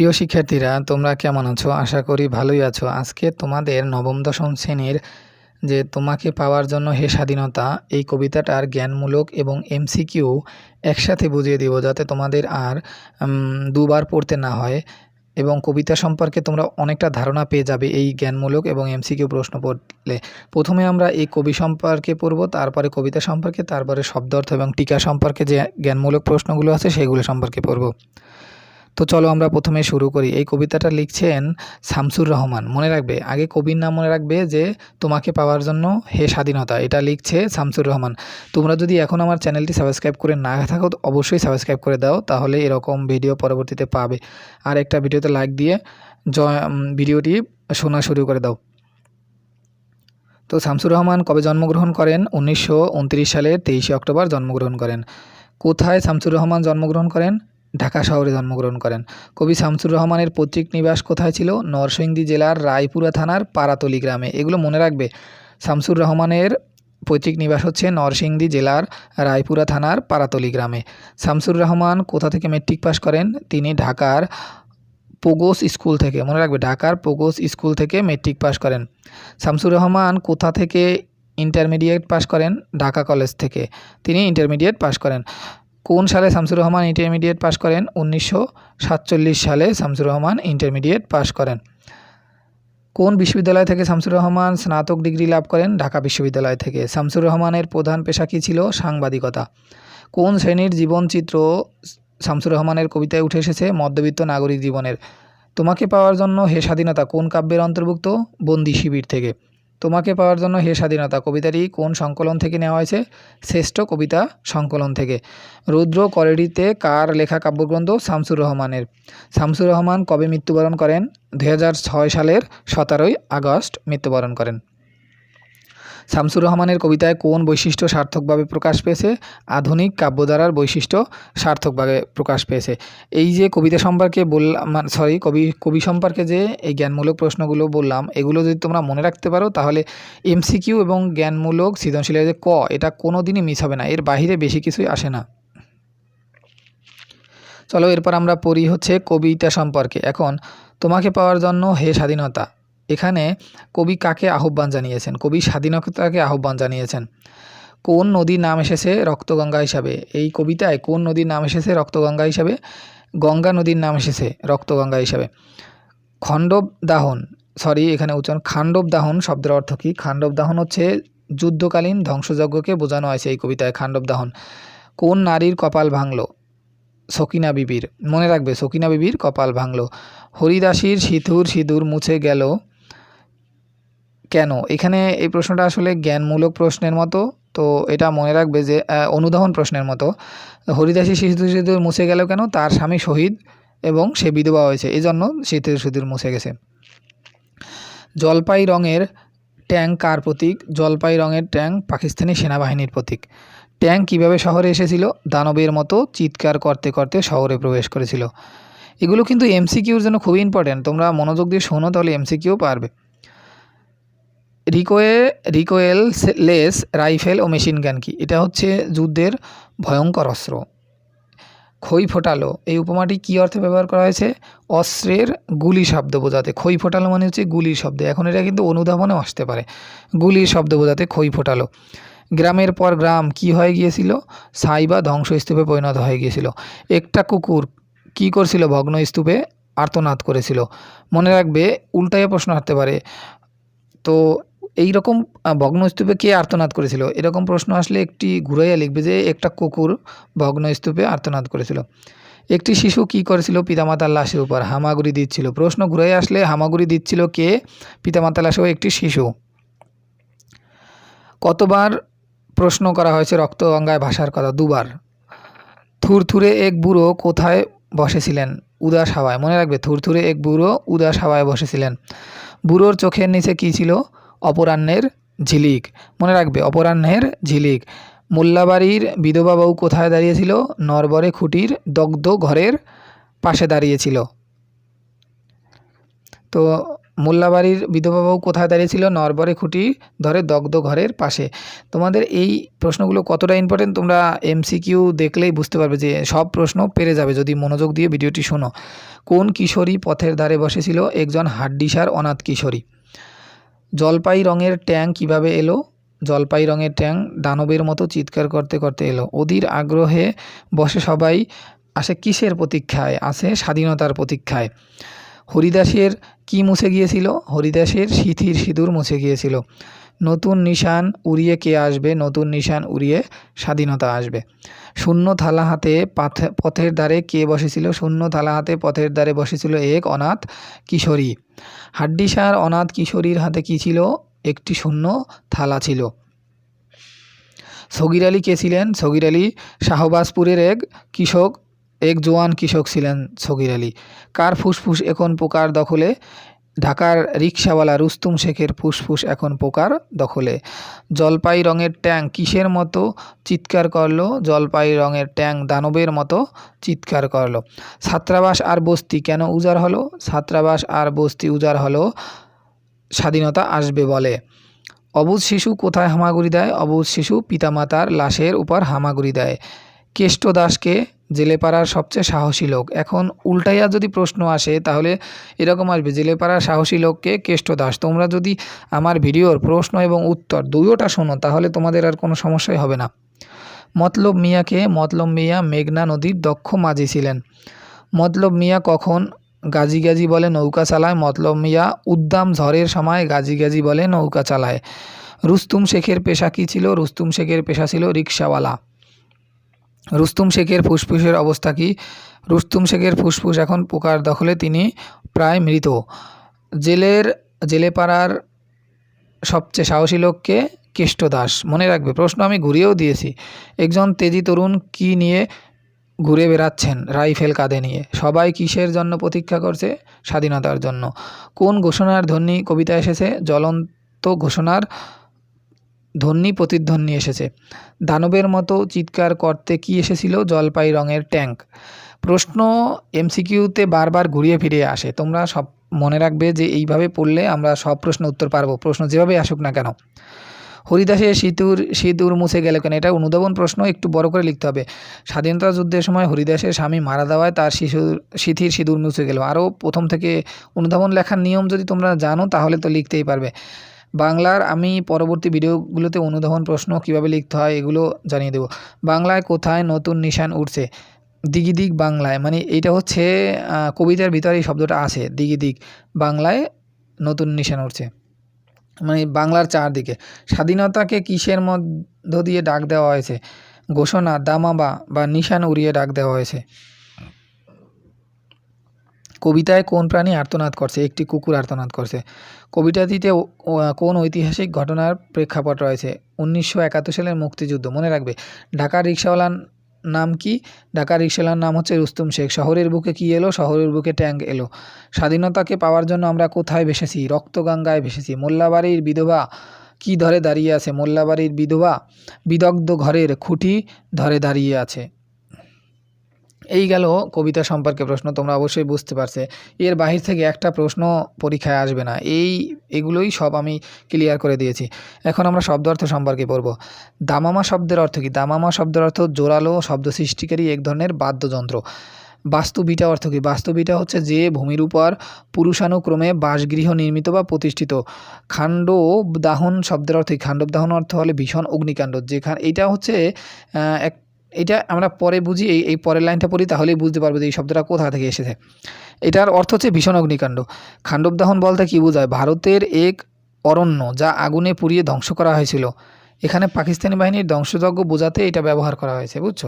প্রিয় শিক্ষার্থীরা, তোমরা কেমন আছো? আশা করি ভালোই আছো। আজকে তোমাদের নবম, দশম শ্রেণির যে তোমাকে পাওয়ার জন্য হে স্বাধীনতা, এই কবিতাটার জ্ঞানমূলক এবং এমসিকিউ একসাথে বুঝিয়ে দিব যাতে তোমাদের আর দুবার পড়তে না হয় এবং কবিতা সম্পর্কে তোমরা অনেকটা ধারণা পেয়ে যাবে এই জ্ঞানমূলক এবং এমসিকিউ প্রশ্ন পড়লে। প্রথমে আমরা এই কবি সম্পর্কে পড়ব, তারপরে কবিতা সম্পর্কে, তারপরে শব্দ অর্থ এবং টিকা সম্পর্কে যে জ্ঞানমূলক প্রশ্নগুলো আছে, সেগুলো সম্পর্কে পড়ব। তো চলো আমরা প্রথমে শুরু করি। এই কবিতাটা লিখছেন শামসুর রহমান। মনে রাখবে, আগে কবির নাম মনে রাখবে যে, তোমাকে পাওয়ার জন্য হে স্বাধীনতা। এটা লিখছে শামসুর রহমান। তোমরা যদি এখন আমার চ্যানেলটি সাবস্ক্রাইব করে না থাকো অবশ্যই সাবস্ক্রাইব করে দাও, তাহলে এরকম ভিডিও পরবর্তীতে পাবে। আর একটা ভিডিওতে লাইক দিয়ে ভিডিওটি শোনা শুরু করে দাও। তো শামসুর রহমান কবে জন্মগ্রহণ করেন? উনিশশো উনত্রিশ সালের তেইশে অক্টোবর জন্মগ্রহণ করেন। কোথায় শামসুর রহমান জন্মগ্রহণ করেন? ঢাকা শহরে জন্মগ্রহণ করেন। কবি শামসুর রহমানের পৈতৃক নিবাস কোথায় ছিল? নরসিংদী জেলার রায়পুরা থানার পারাতলি গ্রামে। এগুলো মনে রাখবে, শামসুর রহমানের পৈতৃক নিবাস হচ্ছে নরসিংদী জেলার রায়পুরা থানার পারাতলি গ্রামে। শামসুর রহমান কোথা থেকে মেট্রিক পাস করেন? তিনি ঢাকার পোগোস স্কুল থেকে। মনে রাখবে, ঢাকার পোগোস স্কুল থেকে মেট্রিক পাস করেন। শামসুর রহমান কোথা থেকে ইন্টারমিডিয়েট পাস করেন? ঢাকা কলেজ থেকে। তিনি ইন্টারমিডিয়েট পাস করেন। কোন সালে শামসুর রহমান ইন্টারমিডিয়েট পাশ করেন? উনিশশো সাতচল্লিশ সালে শামসুর রহমান ইন্টারমিডিয়েট পাশ করেন। কোন বিশ্ববিদ্যালয় থেকে শামসুর রহমান স্নাতক ডিগ্রি লাভ করেন? ঢাকা বিশ্ববিদ্যালয় থেকে। শামসুর রহমানের প্রধান পেশা কী ছিল? সাংবাদিকতা। কোন শ্রেণির জীবনচিত্র শামসুর রহমানের কবিতায় উঠে এসেছে? মধ্যবিত্ত নাগরিক জীবনের। তোমাকে পাওয়ার জন্য হে স্বাধীনতা, কোন কাব্যের অন্তর্ভুক্ত? বন্দি শিবির থেকে। তোমাকে পাওয়ার জন্য হে স্বাধীনতা, কবিতাটি কোন সংকলন থেকে নেওয়া হয়েছে? শ্রেষ্ঠ কবিতা সংকলন থেকে। রুদ্র কলেডিতে কার লেখা কাব্যগ্রন্থ? শামসুর রহমানের। শামসুর রহমান কবে মৃত্যুবরণ করেন? দু হাজার ছয় সালের সতেরোই আগস্ট মৃত্যুবরণ করেন। শামসুর রহমানের কবিতায় কোন বৈশিষ্ট্য সার্থকভাবে প্রকাশ পেয়েছে? আধুনিক কাব্যধারার বৈশিষ্ট্য সার্থকভাবে প্রকাশ পেয়েছে। এই যে কবিতা সম্পর্কে বললাম সরি কবি কবি সম্পর্কে যে এই জ্ঞানমূলক প্রশ্নগুলো বললাম, এগুলো যদি তোমরা মনে রাখতে পারো, তাহলে এমসিকিউ এবং জ্ঞানমূলক সৃজনশীলের যে ক, এটা কোনো দিনই মিস হবে না। এর বাইরে বেশি কিছুই আসে না। চলো এরপর আমরা পড়ি হচ্ছে কবিতা সম্পর্কে। এখন, তোমাকে পাওয়ার জন্য হে স্বাধীনতা এখানে কবি কাকে আহ্বান জানিয়েছেন? কবি স্বাধীনতাকে আহ্বান জানিয়েছেন। কোন নদীর নাম এসেছে রক্তগঙ্গা হিসাবে? এই কবিতায় কোন নদীর নাম এসেছে রক্তগঙ্গা হিসাবে? গঙ্গা নদীর নাম এসেছে রক্তগঙ্গা হিসাবে। খণ্ডব দাহন সরি এখানে উচ্চারণ খাণ্ডব দাহন শব্দের অর্থ কী? খাণ্ডব দাহন হচ্ছে যুদ্ধকালীন ধ্বংসযজ্ঞকে বোঝানো হয়েছে এই কবিতায় খাণ্ডব দাহন কোন নারীর কপাল ভাঙলো? সকিনা বিবির। মনে রাখবে, সকিনা বিবির কপাল ভাঙলো। হরিদাসীর সিঁথুর সিঁদুর মুছে গেল কেন? এখানে এই প্রশ্নটা আসলে জ্ঞানমূলক প্রশ্নের মতো, তো এটা মনে রাখবে যে অনুধাবন প্রশ্নের মতো। হরিদাসী সিঁথুর সিঁদুর মুছে গেল কেন? তার স্বামী শহীদ এবং সে বিধবা হয়েছে। এই জন্য সিঁথুর সিঁদুর মুছে গেছে। জলপাই রঙের ট্যাঙ্ক কার প্রতীক? জলপাই রঙের ট্যাঙ্ক পাকিস্তানি সেনাবাহিনীর প্রতীক। ট্যাঙ্ক কীভাবে শহরে এসেছিল? দানবের মতো চিৎকার করতে করতে শহরে প্রবেশ করেছিল। এগুলো কিন্তু এমসিকিউর জন্য খুবই ইম্পর্ট্যান্ট তোমরা মনোযোগ দিয়ে শোনো, তাহলে এমসিকিউ পারবে। রিকোয়ে, রিকোয়েল লেস, রাইফেল ও মেশিন গান কি? এটা হচ্ছে যুদ্ধের ভয়ঙ্কর অস্ত্র। খই ফোটালো। এই উপমাটি কী অর্থে ব্যবহার করা হয়েছে? অস্ত্রের গুলি শব্দ বোঝাতে। খই ফোটালো মানে হচ্ছে গুলির শব্দ। এখন এটা কিন্তু অনুধাবনেও আসতে পারে। গুলির শব্দ বোঝাতে খই ফোটালো। গ্রামের পর গ্রাম কি হয়ে গিয়েছিল? ছাই বা ধ্বংসস্তূপে পরিণত হয়ে গিয়েছিল। একটা কুকুর কি করছিল? ভগ্ন স্তূপে আর্তনাদ করেছিল। মনে রাখবে উল্টায় প্রশ্ন আসতে পারে। তো এই রকম ভগ্নস্তূপে কে আর্তনাদ করেছিল? এরকম প্রশ্ন আসলে একটি ঘুরাইয়া লিখবে যে, একটা কুকুর ভগ্নস্তূপে আর্তনাদ করেছিল। একটি শিশু কি করেছিল? পিতামাতার লাশের উপর হামাগুড়ি দিচ্ছিল। প্রশ্ন ঘুরাই আসলে হামাগুড়ি দিচ্ছিল কে? পিতামাতার লাশেও একটি শিশু। কতবার প্রশ্ন করা হয়েছে রক্তগঙ্গায় ভাষার কথা? দুবার। থুরথুরে এক বুড়ো কোথায় বসেছিলেন? উদাস হাওয়ায়। মনে রাখবে, থুরথুরে এক বুড়ো উদাস হাওয়ায় বসেছিলেন। বুড়োর চোখের নিচে কী ছিল? অপরাহ্নের ঝিলিক। মনে রাখবে, অপরাহ্নের ঝিলিক। মোল্লাবাড়ির বিধবা বউ কোথায় দাঁড়িয়েছিল? নরবরে খুঁটির দগ্ধ ঘরের পাশে দাঁড়িয়েছিল। তো মোল্লাবাড়ির বিধবা বউ কোথায় দাঁড়িয়েছিল? নরবরে খুঁটি ধরে দগ্ধ ঘরের পাশে। তোমাদের এই প্রশ্নগুলো কতটা ইম্পর্টেন্ট তোমরা এমসিকিউ দেখলেই বুঝতে পারবে যে সব প্রশ্ন পেরে যাবে যদি মনোযোগ দিয়ে ভিডিওটি শোনো। কোন কিশোরী পথের ধারে বসেছিল? একজন হাড্ডিসার অনাথ কিশোরী। জলপাই রঙের ট্যাং কীভাবে এলো? জলপাই রঙের ট্যাং দানবের মতো চিৎকার করতে করতে এলো। অধীর আগ্রহে বসে সবাই আসে কিসের প্রতীক্ষায়? আসে স্বাধীনতার প্রতীক্ষায়। হরিদাসের কি মুছে গিয়েছিল? হরিদাসের সিথির সিঁদুর মুছে গিয়েছিল। নতুন নিশান উড়িয়ে কে আসবে? নতুন নিশান উড়িয়ে স্বাধীনতা আসবে। শূন্য থালা হাতে পাথে- পথের ধারে কে বসেছিল? শূন্য থালা হাতে পথের ধারে বসেছিল এক অনাথ কিশোরী। হাড্ডিসার অনাথ কিশোরীর হাতে কি ছিল? একটি শূন্য থালা ছিল। সগির আলী কে ছিলেন? সগির আলী শাহবাজপুরের এক কৃষক, এক জোয়ান কৃষক ছিলেন সগির আলী। কার ফুসফুস এখন পোকার দখলে? ঢাকার রিক্সাওয়ালা রুস্তুম শেখের ফুসফুস এখন পোকার দখলে। জলপাই রঙের ট্যাং কিসের মতো? চিৎকার করল, জলপাই রঙের ট্যাং দানবের মতো চিৎকার করল। ছাত্রাবাস আর বস্তি কেন উজাড় হলো? ছাত্রাবাস আর বস্তি উজাড় হলো, স্বাধীনতা আসবে বলে। অবুধ শিশু কোথায় হামাগুড়ি দেয়? অবুধ শিশু পিতামাতার লাশের উপর হামাগুড়ি দেয়। কেষ্ট দাসকে জেলেপাড়ার সবচেয়ে সাহসী লোক। এখন উল্টাইয়া যদি প্রশ্ন আসে, তাহলে এরকম আসবে, জেলেপাড়ার সাহসী লোককে কেষ্ট দাস, তোমরা যদি আমার ভিডিওর প্রশ্ন এবং উত্তর দুইওটা শোনো, তাহলে তোমাদের আর কোনো সমস্যাই হবে না। মতলব মিয়াকে মতলব মিয়া মেঘনা নদীর দক্ষ মাঝি ছিলেন। মতলব মিয়া কখন গাজি গাজি বলে নৌকা চালায়, মতলব মিয়া উদ্দাম ঝড়ের সময় গাজি গাজি বলে নৌকা চালায়। রুস্তুম শেখের পেশা কী ছিল? রুস্তুম শেখের পেশা ছিল রিক্সাওয়ালা। রুস্তুম শেখের ফুসফুসের অবস্থা কি? রুস্তুম শেখের ফুসফুস এখন পোকার দখলে তিনি প্রায় মৃত। জেলের, জেলেপাড়ার সবচেয়ে সাহসী লোককে কেষ্ট দাস। মনে রাখবে, প্রশ্ন আমি ঘুরিয়েও দিয়েছি। একজন তেজি তরুণ কি নিয়ে ঘুরে বেড়াচ্ছেন রাইফেল কাঁধে নিয়ে? সবাই কিসের জন্য প্রতীক্ষা করছে? স্বাধীনতার জন্য। কোন ঘোষণার ধ্বনি কবিতা এসেছে? জ্বলন্ত ঘোষণার ধ্বনি প্রতিধ্বনি এসেছে। দানবের মতো চিৎকার করতে কি এসেছিল? জলপাই রঙের ট্যাঙ্ক। প্রশ্ন এমসিকিউতে বারবার ঘুরিয়ে ফিরিয়ে আসে। তোমরা সব মনে রাখবে যে এইভাবে পড়লে আমরা সব প্রশ্ন উত্তর পারব। প্রশ্ন যেভাবে আসুক না কেন। হরিদাসের সিঁদুর সিঁদুর মুছে গেল কেন? এটা অনুধাবন প্রশ্ন, একটু বড় করে লিখতে হবে। স্বাধীনতা যুদ্ধের সময় হরিদাসের স্বামী মারা দেওয়ায় তার শিশুর, সিথির সিঁদুর মুছে গেল। আরও প্রথম থেকে অনুধাবন লেখার নিয়ম যদি তোমরা জানো, তাহলে তো লিখতেই পারবে। বাংলার আমি পরবর্তী ভিডিওগুলোতে অনুধাবন প্রশ্ন কীভাবে লিখতে হয় এগুলো জানিয়ে দেবো। বাংলায় কোথায় নতুন নিশান উঠছে? দিগি দিক বাংলায় মানে এইটা হচ্ছে কবিতার ভিতরে এই শব্দটা আছে দিগি দিক বাংলায় নতুন নিশান উঠছে। মানে বাংলার চারদিকে। স্বাধীনতাকে কিসের মধ্য দিয়ে ডাক দেওয়া হয়েছে? ঘোষণা, দামাবা বা নিশান উড়িয়ে ডাক দেওয়া হয়েছে। কবিতায় কোন প্রাণী আর্তনাদ করছে? একটি কুকুর আর্তনাদ করছে। কবিতাটিতে কোন ঐতিহাসিক ঘটনার প্রেক্ষাপট রয়েছে? উনিশশো একাত্তর সালের মুক্তিযুদ্ধ, মনে রাখবে। ঢাকার রিক্সাওয়ালার নাম কি? ঢাকার রিক্সাওয়ালার নাম হচ্ছে রুস্তুম শেখ। শহরের বুকে কি এলো? শহরের বুকে ট্যাঙ্ক এলো। স্বাধীনতাকে পাওয়ার জন্য আমরা কোথায় ভেসেছি? রক্তগঙ্গায় ভেসেছি। মোল্লাবাড়ির বিধবা কি ধরে দাঁড়িয়ে আছে? মোল্লাবাড়ির বিধবা বিদগ্ধ ঘরের খুঁটি ধরে দাঁড়িয়ে আছে। এই গেল কবিতা সম্পর্কে প্রশ্ন, তোমরা অবশ্যই বুঝতে পারছে। এর বাহির থেকে একটা প্রশ্ন পরীক্ষায় আসবে না। এই, এগুলোই সব আমি ক্লিয়ার করে দিয়েছি। এখন আমরা শব্দ অর্থ সম্পর্কে পড়ব। দামামা শব্দের অর্থ কি? দামামা শব্দের অর্থ জোরালো শব্দ সৃষ্টিকারী এক ধরনের বাদ্যযন্ত্র। বাস্তুবিটা অর্থ কি? বাস্তুবিটা হচ্ছে যে ভূমির উপর পুরুষানুক্রমে বাসগৃহ নির্মিত বা প্রতিষ্ঠিত। খাণ্ড দাহন শব্দের অর্থ কি? খাণ্ডব দাহন অর্থ হলে ভীষণ অগ্নিকাণ্ড। যেখানে এটা হচ্ছে এক এটা আমরা পরে বুঝি, এই এই পরের লাইনটা পড়ি, তাহলেই বুঝতে পারব যে এই শব্দটা কোথা থেকে এসেছে। এটার অর্থ হচ্ছে ভীষণ অগ্নিকাণ্ড। খাণ্ডব দাহন বলতে কী বোঝায়? ভারতের এক অরণ্য যা আগুনে পুড়িয়ে ধ্বংস করা হয়েছিল। এখানে পাকিস্তানি বাহিনীর ধ্বংসযজ্ঞ বোঝাতে এটা ব্যবহার করা হয়েছে, বুঝছ?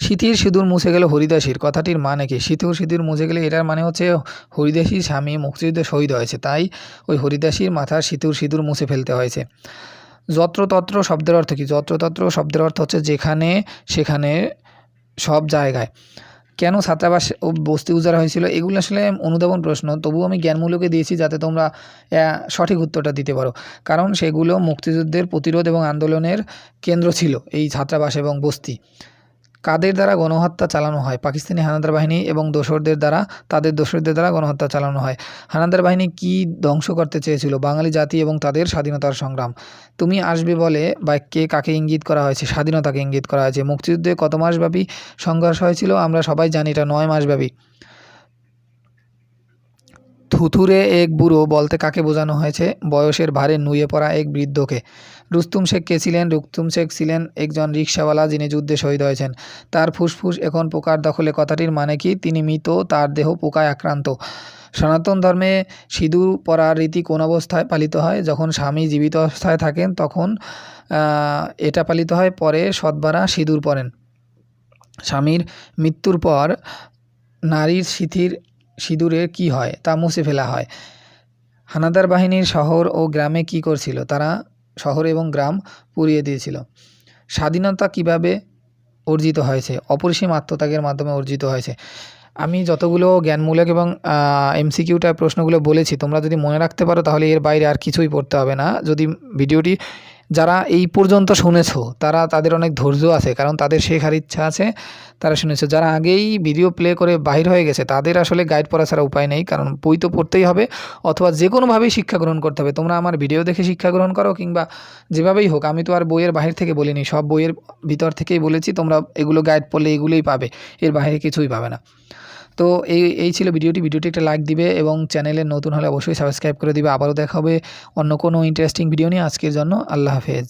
শীতির সিঁদুর মুছে গেল হরিদাসীর, কথাটির মানে কি? শীতুর সিঁদুর মুছে গেলে এটার মানে হচ্ছে হরিদাসীর স্বামী মুক্তিযুদ্ধে শহীদ হয়েছে, তাই ওই হরিদাসীর মাথার শীতুর সিঁদুর মুছে ফেলতে হয়েছে। যত্রতত্র শব্দের অর্থ কী? যত্রতত্র শব্দের অর্থ হচ্ছে যেখানে, সেখানে, সব জায়গায়। কেন ছাত্রাবাস ও বস্তি উজাড় হয়েছিল? এগুলো আসলে অনুধাবন প্রশ্ন। তবুও আমি জ্ঞানমূলকে দিয়েছি যাতে তোমরা সঠিক উত্তরটা দিতে পারো। কারণ সেগুলো মুক্তিযুদ্ধের প্রতিরোধ এবং আন্দোলনের কেন্দ্র ছিল এই ছাত্রাবাস এবং বস্তি। কাদের দ্বারা গণহত্যা চালানো হয়? পাকিস্তানি হানাদার বাহিনী এবং দোসরদের দ্বারা তাদের দোসরদের দ্বারা গণহত্যা চালানো হয়। হানাদার বাহিনী কী ধ্বংস করতে চেয়েছিল? বাঙালি জাতি এবং তাদের স্বাধীনতার সংগ্রাম। তুমি আসবে বলে বাক্যে কাকে ইঙ্গিত করা হয়েছে? স্বাধীনতাকে ইঙ্গিত করা হয়েছে। মুক্তিযুদ্ধে কত মাসব্যাপী সংঘর্ষ হয়েছিল আমরা সবাই জানি এটা নয় মাসব্যাপী। থুথুরে এক বুড়ো বলতে কাকে বোঝানো হয়েছে? বয়সের ভারে নুয়ে পড়া এক বৃদ্ধকে। রুস্তুম শেখ কে ছিলেন? রুস্তুম শেখ ছিলেন একজন রিক্সাওয়ালা যিনি যুদ্ধে শহীদ হয়েছেন। তার ফুসফুস এখন পোকার দখলে। কথাটির মানে কি? তিনি মৃত, তার দেহ পোকায় আক্রান্ত। সনাতন ধর্মে সিঁদুর পরার রীতি কোন অবস্থায় পালিত হয়? যখন স্বামী জীবিত অবস্থায় থাকেন, তখন এটা পালিত হয় পরে সৎবারা সিঁদুর পরেন। স্বামীর মৃত্যুর পর নারীর সিথির, সিঁদুরের কি হয় তা মুছে ফেলা হয়। হানাদার বাহিনীর শহর ও গ্রামে কি করছিল? তারা শহর এবং গ্রাম পুড়িয়ে দিয়েছিল। স্বাধীনতা কীভাবে অর্জিত হয়েছে? অপরিসীম আত্মত্যাগের মাধ্যমে অর্জিত হয়েছে। আমি যতগুলো জ্ঞানমূলক এবং এমসিকিউ টাইপ প্রশ্নগুলো বলেছি, তোমরা যদি মনে রাখতে পারো তাহলে এর বাইরে আর কিছুই পড়তে হবে না। যদি ভিডিওটি যারা এই পর্যন্ত শুনেছো, তারা তাদের অনেক ধৈর্য আছে, কারণ তাদের শেখার ইচ্ছা আছে, তারা শুনেছো। যারা আগেই ভিডিও প্লে করে বাহির হয়ে গেছে, তাদের আসলে গাইড পড়া ছাড়া উপায় নেই, কারণ বই তো পড়তেই হবে, অথবা যে কোনোভাবেই শিক্ষা গ্রহণ করতে হবে। তোমরা আমার ভিডিও দেখে শিক্ষা গ্রহণ করো, কিংবা যেভাবেই হোক, আমি তো আর বইয়ের বাহির থেকে বলিনি, সব বইয়ের ভিতর থেকেই বলেছি, তোমরা এগুলো গাইড পড়লে এগুলোই পাবে, এর বাইরে কিছুই পাবে না। তো এই এই ছিল ভিডিওটি। ভিডিওটি একটা লাইক দিবে এবং চ্যানেলে নতুন হলে অবশ্যই সাবস্ক্রাইব করে দিবে। আবারও দেখা হবে অন্য কোনো ইন্টারেস্টিং ভিডিও নিয়ে আজকের জন্য। আল্লাহ হাফেজ।